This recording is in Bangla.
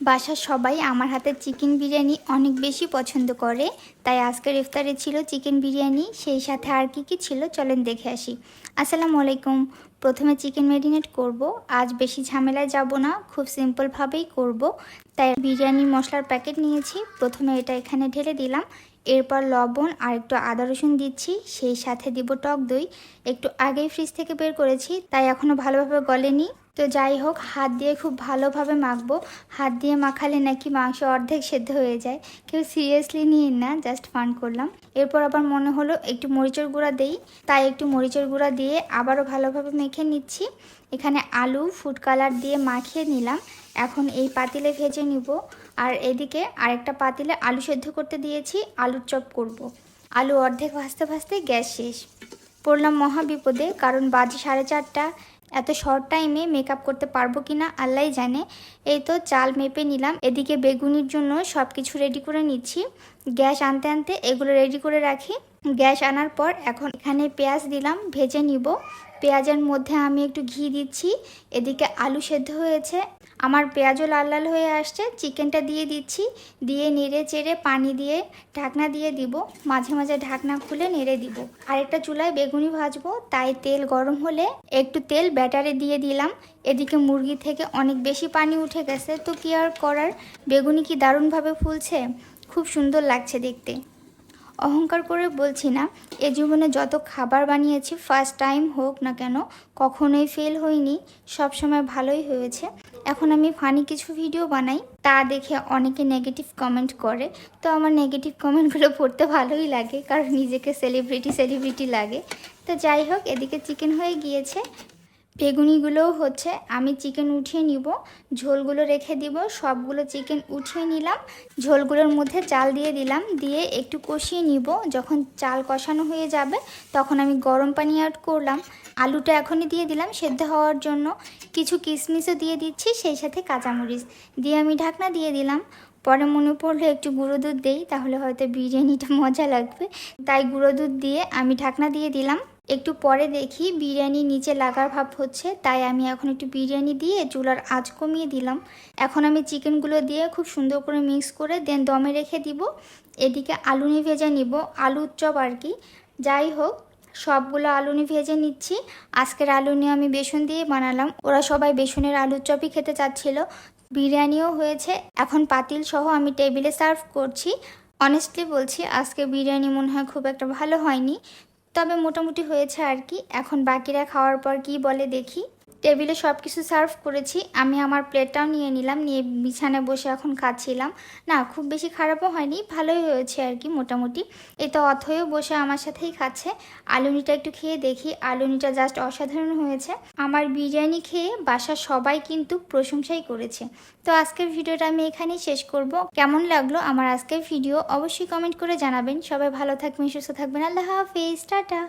বাসার সবাই আমার হাতে চিকেন বিরিয়ানি অনেক বেশি পছন্দ করে, তাই আজকের ইফতারে ছিল চিকেন বিরিয়ানি, সেই সাথে আর কি কি ছিল চলেন দেখে আসি। আসসালামু আলাইকুম। প্রথমে চিকেন ম্যারিনেট করব। আজ বেশি ঝামেলায় যাব না, খুব সিম্পলভাবেই করব। তাই বিরিয়ানি মশলার প্যাকেট নিয়েছি। প্রথমে এটা এখানে ঢেলে দিলাম। এরপর লবণ আর একটু আদা রসুন দিচ্ছি। সেই সাথে দিব টক দই। একটু আগেই ফ্রিজ থেকে বের করেছি, তাই এখনও ভালোভাবে গলেনি। তো যাই হোক, হাত দিয়ে খুব ভালোভাবে মাখবো। হাত দিয়ে মাখালে নাকি মাংস অর্ধেক সেদ্ধ হয়ে যায়। কেউ সিরিয়াসলি নিয়ে না, জাস্ট ফান করলাম। এরপর আবার মনে হলো একটু মরিচের গুঁড়া দেই। তাই একটু মরিচের গুঁড়া দিয়ে আবারও ভালোভাবে মেখে নিচ্ছি। এখানে আলু ফুড কালার দিয়ে মাখিয়ে নিলাম। এখন এই পাতিলে ভেজে নিব। আর এদিকে আরেকটা পাতিলে আলু সেদ্ধ করতে দিয়েছি, আলুর চপ করব। আলু অর্ধেক ভাজতে ভাজতে গ্যাস শেষ। পড়লাম মহা বিপদে, কারণ বাজে সাড়ে চারটা। এত শর্ট টাইমে মেকআপ করতে পারব কি না আল্লাহ জানে। এই তো চাল মেপে নিলাম। এদিকে বেগুনির জন্য সব কিছু রেডি করে নিচ্ছি। গ্যাস আনতে আনতে এগুলো রেডি করে রাখি। গ্যাস আনার পর এখন এখানে পেঁয়াজ দিলাম, ভেজে নিব। পেঁয়াজের মধ্যে আমি একটু ঘি দিচ্ছি। এদিকে আলু সেদ্ধ হয়েছে। আমার পেঁয়াজও লাল লাল হয়ে আসছে। চিকেনটা দিয়ে দিচ্ছি। দিয়ে নেড়ে চেড়ে পানি দিয়ে ঢাকনা দিয়ে দিব। মাঝে মাঝে ঢাকনা খুলে নেড়ে দিব। আরেকটা চুলায় বেগুনি ভাজবো। তাই তেল গরম হলে একটু তেল ব্যাটারে দিয়ে দিলাম। এদিকে মুরগি থেকে অনেক বেশি পানি উঠে গেছে। তো কি আর করার? বেগুনি কি দারুণভাবে ফুলছে? খুব সুন্দর লাগছে দেখতে। অহংকার করে বলছি না, এ জীবনে যত খাবার বানিয়েছি ফার্স্ট টাইম হোক না কেন, কখনোই ফেল হয়নি সব সময় ভালোই হয়েছে। এখন আমি ফানি কিছু ভিডিও বানাই, তা দেখে অনেকে নেগেটিভ কমেন্ট করে, তো আমার নেগেটিভ কমেন্টগুলো পড়তে ভালোই লাগে, কারণ নিজেকে সেলিব্রিটি সেলিব্রিটি লাগে। তো যাই হোক, এদিকে চিকেন হয়ে গিয়েছে বেগুনিগুলোও হচ্ছে আমি চিকেন উঠিয়ে নিব, ঝোলগুলো রেখে দিব, সবগুলো চিকেন উঠিয়ে নিলাম, ঝোলগুলোর মধ্যে চাল দিয়ে দিলাম, দিয়ে একটু কষিয়ে নিব, যখন চাল কষানো হয়ে যাবে তখন আমি গরম পানি অ্যাড করলাম, আলুটা এখনই দিয়ে দিলাম সেদ্ধ হওয়ার জন্য, কিছু কিশমিশও দিয়ে দিচ্ছি, সেই সাথে কাঁচামরিচ, দিয়ে আমি ঢাকনা দিয়ে দিলাম পরে মনে পড়ল একটু গুঁড়ো দুধ দেই, তাহলে হয়তো বিরিয়ানিটা মজা লাগবে। তাই গুঁড়ো দুধ দিয়ে আমি ঢাকনা দিয়ে দিলাম। একটু পরে দেখি বিরিয়ানি নিচে লাগার ভাব হচ্ছে, তাই আমি এখন একটু বিরিয়ানি দিয়ে চুলার আঁচ কমিয়ে দিলাম। এখন আমি চিকেনগুলো দিয়ে খুব সুন্দর করে মিক্স করে দেন দমে রেখে দিব। এদিকে আলুনি ভেজে নিব আলুর চপ আর কি। যাই হোক, সবগুলো আলু আলুনি ভেজে নিচ্ছি। আজকের আলুনি আমি বেসন দিয়ে বানালাম। ওরা সবাই বেসনের আলুর চপই খেতে চাচ্ছিল। বিরিয়ানিও হয়েছে। এখন পাতিল সহ আমি টেবিলে সার্ভ করছি। অনেস্টলি বলছি, আজকে বিরিয়ানি মনে হয় খুব একটা ভালো হয়নি। তবে মোটামুটি হয়েছে আর কি। এখন বাকিরা খাওয়ার পর কি বলে দেখি। টেবিলে সব কিছু সার্ভ করেছি। আমি আমার প্লেটটাও নিয়ে নিলাম, নিয়ে বিছানায় বসে এখন খাচ্ছিলাম। না, খুব বেশি খারাপও হয়নি, ভালোই হয়েছে আর কি মোটামুটি। এই তো অথয়ও বসে আমার সাথেই খাচ্ছে। আলুনিটা একটু খেয়ে দেখি, আলুনিটা জাস্ট অসাধারণ হয়েছে। আমার বিরিয়ানি খেয়ে বাসার সবাই কিন্তু প্রশংসাই করেছে। তো আজকের ভিডিওটা আমি এখানেই শেষ করব। কেমন লাগল আমার আজকের ভিডিও অবশ্যই কমেন্ট করে জানাবেন। সবাই ভালো থাকবেন, সুস্থ থাকবেন। আল্লাহ হাফিজ, টাটা।